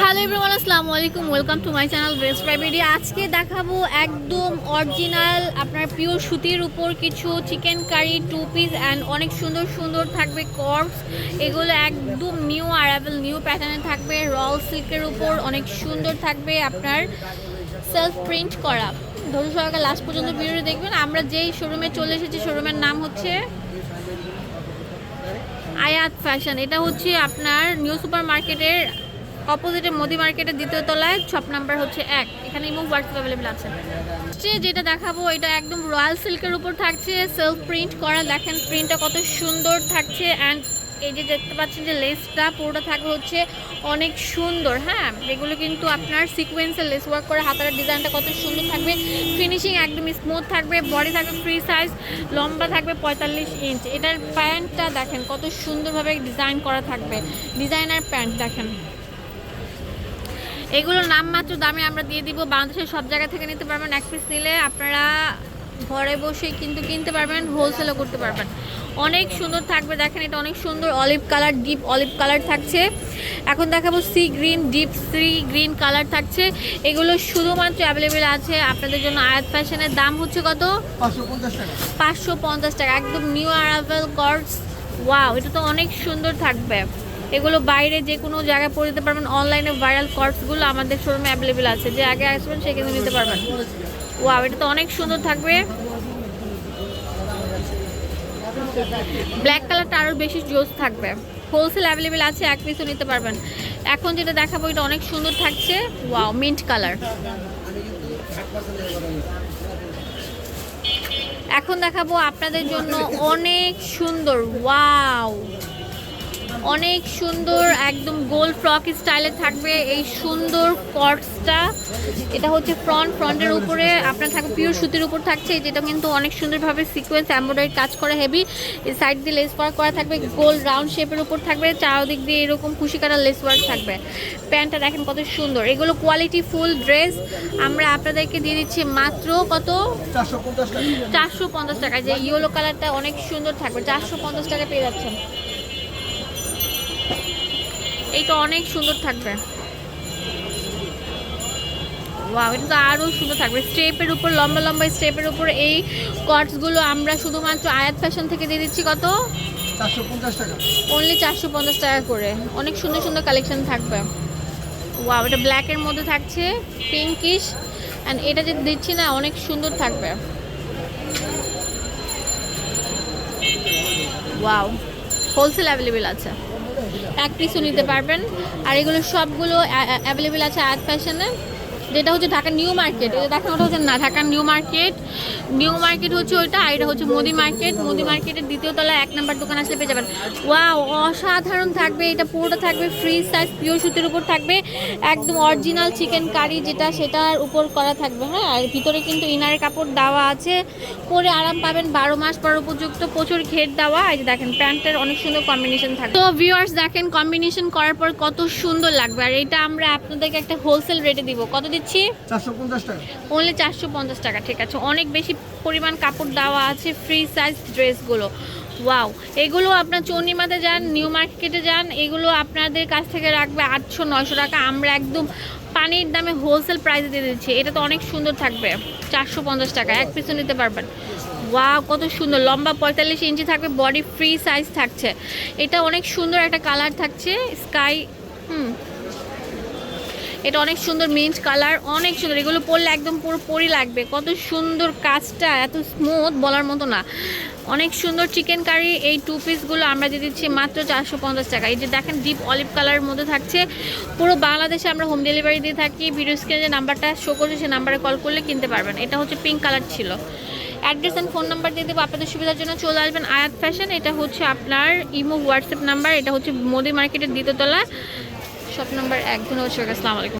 Hello everyone আসসালামু আলাইকুম welcome to my channel best প্রাইভেটি আজকে দেখাবো একদম অরিজিনাল আপনার পিওর সুতির উপর কিছু chicken curry two piece and অনেক সুন্দর সুন্দর থাকবে কর্পস এগুলো একদম নিউ অ্যারাইভেল নিউ প্যাটার্নে থাকবে। রল সিল্কের উপর অনেক সুন্দর থাকবে আপনার সেলফ প্রিন্ট করা। ধরুন সবাইকে লাস্ট পর্যন্ত ভিডিও দেখবেন। আমরা যেই শোরুমে চলে এসেছি শোরুমের নাম হচ্ছে আয়াত ফ্যাশন এটা হচ্ছে আপনার নিউ সুপার মার্কেটের অপোজিটে মোদি মার্কেটের দ্বিতীয় তলায় শপ নাম্বার হচ্ছে এক। এখানে ইমো হোয়াটসঅ্যাপ অ্যাভেলেবেল আছে। যেটা দেখাবো, এটা একদম রয়্যাল সিল্কের উপর থাকছে সেলফ প্রিন্ট করা। দেখেন প্রিন্টটা কত সুন্দর থাকছে অ্যান্ড এই যে দেখতে পাচ্ছেন যে লেসটা পুরোটা থাকবে হচ্ছে অনেক সুন্দর হ্যাঁ? এগুলো কিন্তু আপনার সিকোয়েন্সের লেস ওয়ার্ক করে, হাতার ডিজাইনটা কত সুন্দর থাকবে। ফিনিশিং একদম স্মুথ থাকবে বডি থাকবে ফ্রি সাইজ লম্বা থাকবে পঁয়তাল্লিশ ইঞ্চ এটার প্যান্টটা দেখেন, কত সুন্দরভাবে ডিজাইন করা থাকবে। ডিজাইনার প্যান্ট দেখেন। এগুলোর নামমাত্র দামে আমরা দিয়ে দিব। বাংলাদেশের সব জায়গা থেকে নিতে পারবেন এক পিস নিলে আপনারা ঘরে বসেই কিন্তু কিনতে পারবেন হোলসেলও করতে পারবেন। অনেক সুন্দর থাকবে দেখেন এটা অনেক সুন্দর olive colour deep olive colour থাকছে। এখন দেখাবো sea green deep sea green colour থাকছে। এগুলো শুধুমাত্র অ্যাভেলেবেল আছে আপনাদের জন্য আয়াত ফ্যাশনের দাম হচ্ছে কত? পাঁচশো পঞ্চাশ টাকা। পাঁচশো পঞ্চাশ টাকা একদম নিউ অ্যারাইভেল কর্ডস ওয়াও এটা তো অনেক সুন্দর থাকবে। এগুলো বাইরে যে কোনো জায়গায় পরে দিতে পারবেন। অনলাইনে ভাইরাল কর্ডসগুলো আমাদের শোরুমে অ্যাভেলেবেল আছে। যে আগে আসবেন, সে কিন্তু নিতে পারবেন। ওয়াও এটা তো অনেক সুন্দর থাকবে। ব্ল্যাক কালারটা আরও বেশি জোস থাকবে। হোলসেল অ্যাভেলেবেল আছে, এক পিসও নিতে পারবেন। এখন যেটা দেখাবো, এটা অনেক সুন্দর থাকছে। ওয়াও মিন্ট কালার এখন দেখাবো আপনাদের জন্য অনেক সুন্দর। ওয়াও অনেক সুন্দর একদম গোল ফ্রক স্টাইলে থাকবে এই সুন্দর কটসটা এটা হচ্ছে ফ্রন্ট ফ্রন্টের উপরে। আপনার থাকবে পিওর সুতির উপর থাকছে যেটা কিন্তু অনেক সুন্দরভাবে সিকোয়েন্স এমব্রয়ডারি কাজ করা হেভি এই সাইড দিয়ে লেস ওয়ার্ক করা থাকবে গোল রাউন্ড শেপের উপর থাকবে চারদিক দিয়ে এরকম খুশি কাটা লেস ওয়ার্ক থাকবে। প্যান্টটা দেখেন কত সুন্দর। এগুলো কোয়ালিটি ফুল ড্রেস আমরা আপনাদেরকে দিয়ে দিচ্ছি মাত্র কত? চারশো পঞ্চাশ টাকা। চারশো পঞ্চাশ টাকা যে ইয়েলো কালারটা অনেক সুন্দর থাকবে। চারশো পঞ্চাশ টাকা পেয়ে যাচ্ছেন। এইটা অনেক সুন্দর থাকবে। ওয়াও এটা তো আরও সুন্দর থাকবে। স্টেপের উপর লম্বা লম্বা স্টেপের উপর এই কটসগুলো আমরা শুধুমাত্র আয়াত ফ্যাশন থেকে দিয়ে দিচ্ছি কত? অনলি চারশো পঞ্চাশ টাকা করে। অনেক সুন্দর সুন্দর কালেকশন থাকবে। ওয়াও এটা ব্ল্যাকের মধ্যে থাকছে পিঙ্কিশ অ্যান্ড এটা যে দিচ্ছি না অনেক সুন্দর থাকবে। ওয়াও হোলসেল অ্যাভেলেবেল আছে। এক পিসও নিতে পারবেন। আর এগুলো সবগুলো অ্যাভেলেবেল আছে আর্ট ফ্যাশনে। যেটা হচ্ছে ঢাকা নিউ মার্কেট দেখানো ওটা হচ্ছে না Dhaka New Market. New Market হচ্ছে ওইটা, আর এটা হচ্ছে মোদি মার্কেট। মোদি মার্কেটের দ্বিতীয় তলায় এক নাম্বার দোকান আসলে পেয়ে যাবেন। ওয়া অসাধারণ থাকবে, এটা পুরোটা থাকবে ফ্রি সাইজ পিওর সুতির উপর থাকবে। একদম অরিজিনাল চিকেন কারি যেটা, সেটার উপর করা থাকবে হ্যাঁ? আর ভিতরে কিন্তু ইনারের কাপড় দেওয়া আছে। পরে আরাম পাবেন বারো মাস পর উপযুক্ত প্রচুর ঘের দেওয়া। এই যে দেখেন, প্যান্টের অনেক সুন্দর কম্বিনেশন থাকবে। তো ভিউয়ার্স দেখেন কম্বিনেশন করার পর কত সুন্দর লাগবে। আর এটা আমরা আপনাদেরকে একটা হোলসেল রেটে দিব। কত দিচ্ছি। অনলি চারশো পঞ্চাশ টাকা ঠিক আছে। অনেক বেশি পরিমাণ কাপড় দেওয়া আছে ফ্রি সাইজ ড্রেসগুলো ওয়াও এগুলো আপনার চন্ডিমাতে যান নিউ মার্কেটে যান এগুলো আপনাদের কাছ থেকে রাখবে আটশো নয়শো টাকা। আমরা একদম পানির দামে হোলসেল প্রাইসে দিয়ে দিচ্ছি। এটা তো অনেক সুন্দর থাকবে চারশো পঞ্চাশ টাকা এক পিসও নিতে পারবেন। ওয়াও কত সুন্দর! লম্বা পঁয়তাল্লিশ ইঞ্চি থাকবে বডি ফ্রি সাইজ থাকছে। এটা অনেক সুন্দর একটা কালার থাকছে স্কাই হুম এটা অনেক সুন্দর মিন্ট কালার অনেক সুন্দর। এগুলো পরলে একদম পুরো পরি লাগবে। কত সুন্দর কাজটা, এত স্মুথ বলার মতো না। অনেক সুন্দর চিকেন কারি এই টু পিসগুলো আমরা দিয়ে দিচ্ছি মাত্র চারশো পঞ্চাশ টাকা। এই যে দেখেন ডিপ অলিভ কালারের মধ্যে থাকছে। পুরো বাংলাদেশে আমরা হোম ডেলিভারি দিয়ে থাকি। ভিডিও স্ক্রিনে যে নাম্বারটা শো করছে, সেই নাম্বারে কল করলে কিনতে পারবেন। এটা হচ্ছে পিঙ্ক কালার ছিল। অ্যাড্রেস অ্যান্ড ফোন নাম্বার দিয়ে দেবো আপনাদের সুবিধার জন্য। চলে আসবেন আয়াত ফ্যাশন এটা হচ্ছে আপনার ইমো হোয়াটসঅ্যাপ নাম্বার এটা হচ্ছে মোদি মার্কেটের দ্বিতীয়তলা শপ নাম্বার এক। ধন্যবাদ সবাইকে। আসসালামু আলাইকুম।